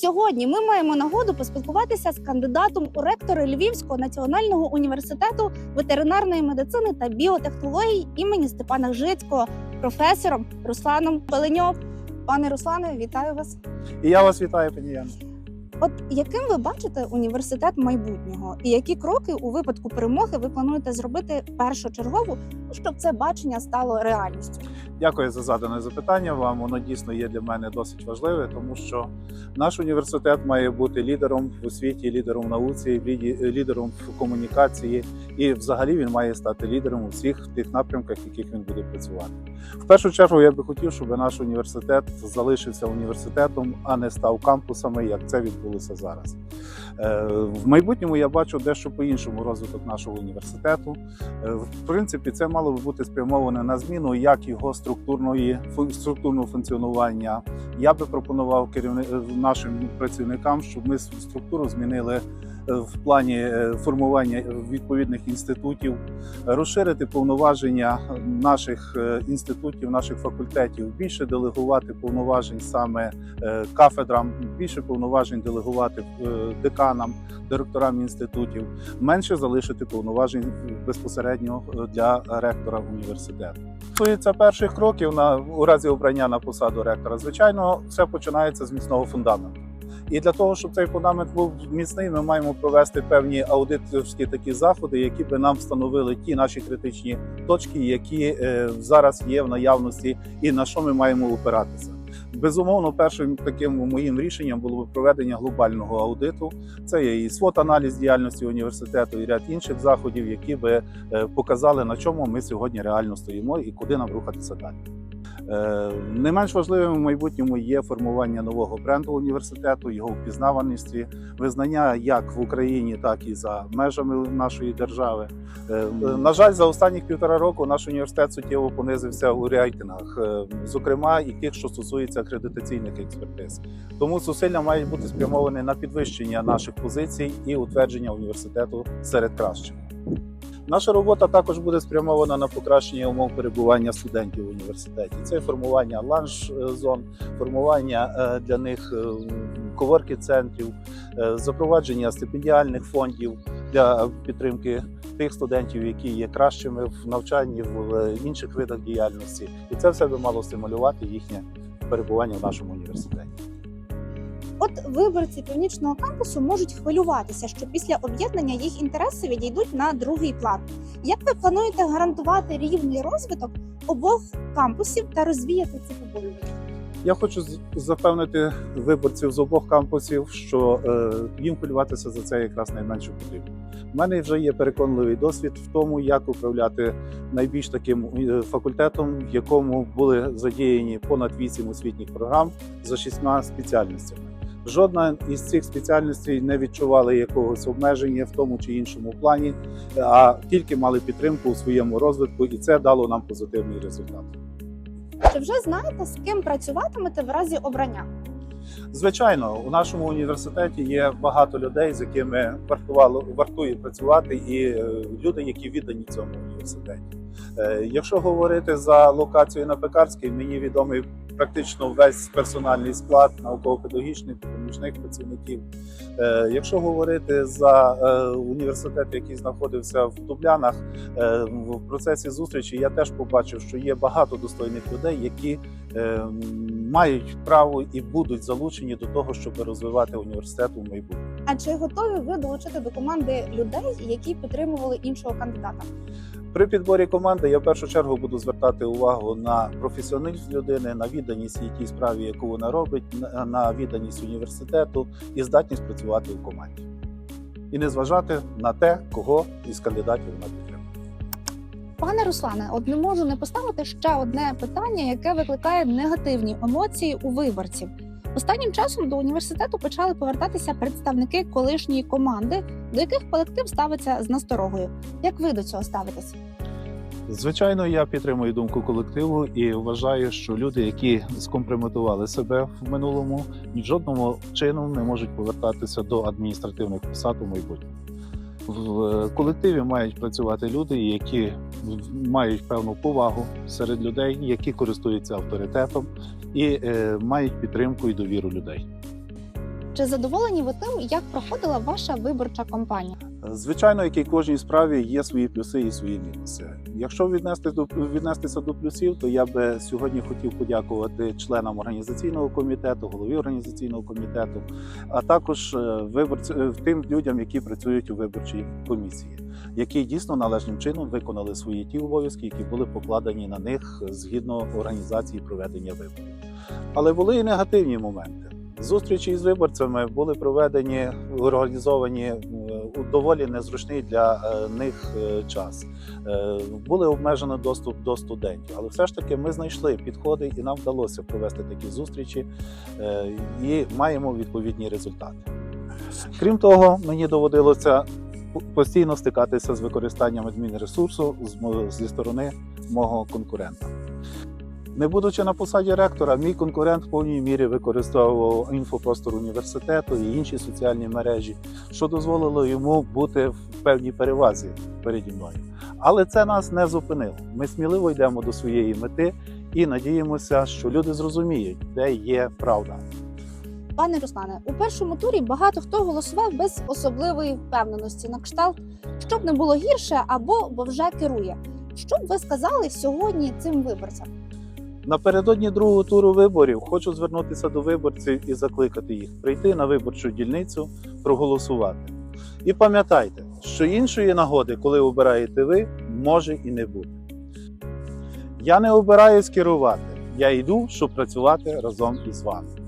Сьогодні ми маємо нагоду поспілкуватися з кандидатом у ректори Львівського національного університету ветеринарної медицини та біотехнологій імені Степана Гжицького, професором Русланом Пеленьов. Пане Руслане, вітаю вас. І я вас вітаю, пані Яно. От яким ви бачите університет майбутнього, і які кроки у випадку перемоги ви плануєте зробити першочергово, щоб це бачення стало реальністю? Дякую за задане запитання. Вам воно дійсно є для мене досить важливе, тому що наш університет має бути лідером в освіті, лідером в науці, лідером в комунікації, і взагалі він має стати лідером у всіх тих напрямках, в яких він буде працювати. В першу чергу я би хотів, щоб наш університет залишився університетом, а не став кампусами, як це відбулося зараз. Е, В майбутньому я бачу дещо по-іншому розвиток нашого університету. Е, В принципі, це мало би бути спрямоване на зміну як його структурної структурного функціонування. Я би пропонував керівни... е, нашим працівникам, щоб ми структуру змінили в плані е, формування відповідних інститутів, розширити повноваження наших е, інститутів, наших факультетів, більше делегувати повноважень саме е, кафедрам, більше повноважень делегувати деканам, директорам інститутів, менше залишити повноважень безпосередньо для ректора університету. Стосується перших кроків на у разі обрання на посаду ректора. Звичайно, все починається з міцного фундаменту. І для того, щоб цей фундамент був міцний, ми маємо провести певні аудиторські такі заходи, які би нам встановили ті наші критичні точки, які е, зараз є в наявності, і на що ми маємо опиратися. Безумовно, першим таким моїм рішенням було б проведення глобального аудиту. Це є і свот-аналіз діяльності університету, і ряд інших заходів, які би е, показали, на чому ми сьогодні реально стоїмо і куди нам рухатися далі. Е, Не менш важливим в майбутньому є формування нового бренду університету, його впізнаваності, визнання як в Україні, так і за межами нашої держави. Е, На жаль, за останніх півтора року наш університет суттєво понизився у рейтингах, е, зокрема і тих, що стосується акредитаційних експертиз. Тому зусилля мають бути спрямовані на підвищення наших позицій і утвердження університету серед кращих. Наша робота також буде спрямована на покращення умов перебування студентів в університеті. Це формування ланж-зон, формування е, для них коворки центрів, е, запровадження стипендіальних фондів для підтримки тих студентів, які є кращими в навчанні в е, інших видах діяльності, і це все би мало стимулювати їхнє перебування в нашому університеті. От виборці північного кампусу можуть хвилюватися, що після об'єднання їх інтереси відійдуть на другий план. Як ви плануєте гарантувати рівний розвиток обох кампусів та розвіяти ці побоювання? Я хочу запевнити виборців з обох кампусів, що е, їм хвилюватися за це якраз найменше потрібно. У мене вже є переконливий досвід в тому, як управляти найбільш таким е, факультетом, в якому були задіяні понад вісім освітніх програм за шістьма спеціальностями. Жодна із цих спеціальностей не відчувала якогось обмеження в тому чи іншому плані, а тільки мали підтримку у своєму розвитку, і це дало нам позитивний результат. Чи вже знаєте, з ким працюватимете в разі обрання? Звичайно, у нашому університеті є багато людей, з якими вартувало вартує працювати, і е, люди, які віддані цьому університеті. Е, Якщо говорити за локацію на Пекарській, мені відомий практично весь персональний склад науково-педагогічних помічних працівників. Е, Якщо говорити за е, університет, який знаходився в Дублянах, е, в процесі зустрічі я теж побачив, що є багато достойних людей, які мають право і будуть залучені до того, щоб розвивати університет у майбутньому. А чи готові ви долучити до команди людей, які підтримували іншого кандидата? При підборі команди я в першу чергу буду звертати увагу на професіоналізм людини, на відданість тій справі, яку вона робить, на- відданість університету і здатність працювати у команді. І не зважати на те, кого із кандидатів вона підтримує. Пане Руслане, от не можу не поставити ще одне питання, яке викликає негативні емоції у виборців. Останнім часом до університету почали повертатися представники колишньої команди, до яких колектив ставиться з насторогою. Як ви до цього ставитесь? Звичайно, я підтримую думку колективу і вважаю, що люди, які скомпрометували себе в минулому, ні жодному чином не можуть повертатися до адміністративних посад у майбутньому. В е, колективі мають працювати люди, які в- мають певну повагу серед людей, які користуються авторитетом і е, мають підтримку і довіру людей. Чи задоволені ви тим, як проходила ваша виборча кампанія? Звичайно, як і кожній справі є свої плюси і свої мінуси. Якщо віднести до віднестися до плюсів, то я би сьогодні хотів подякувати членам організаційного комітету, голові організаційного комітету, а також е, е, тим людям, які працюють у виборчій комісії, які дійсно належним чином виконали свої ті обов'язки, які були покладені на них згідно організації проведення виборів. Але були і негативні моменти. Зустрічі з виборцями були проведені, організовані у доволі незручний для е, них е, час. Е, Були обмежено доступ до студентів, але все ж таки ми знайшли підходи і нам вдалося провести такі зустрічі і маємо відповідні результати. Крім того, мені доводилося постійно стикатися з використанням адмінресурсу зі сторони мого конкурента. Не будучи на посаді ректора, мій конкурент в повній мірі використовував інфопростор університету і інші соціальні мережі, що дозволило йому бути в певній перевазі переді мною. Але це нас не зупинило. Ми сміливо йдемо до своєї мети і надіємося, що люди зрозуміють, де є правда. Пане Руслане, у першому турі багато хто голосував без особливої впевненості на кшталт, щоб не було гірше або бо вже керує. Що б ви сказали сьогодні цим виборцям? Напередодні другого туру виборів хочу звернутися до виборців і закликати їх прийти на виборчу дільницю, проголосувати. І пам'ятайте, що іншої нагоди, коли обираєте ви, може і не бути. Я не обираюсь керувати. Я йду, щоб працювати разом із вами.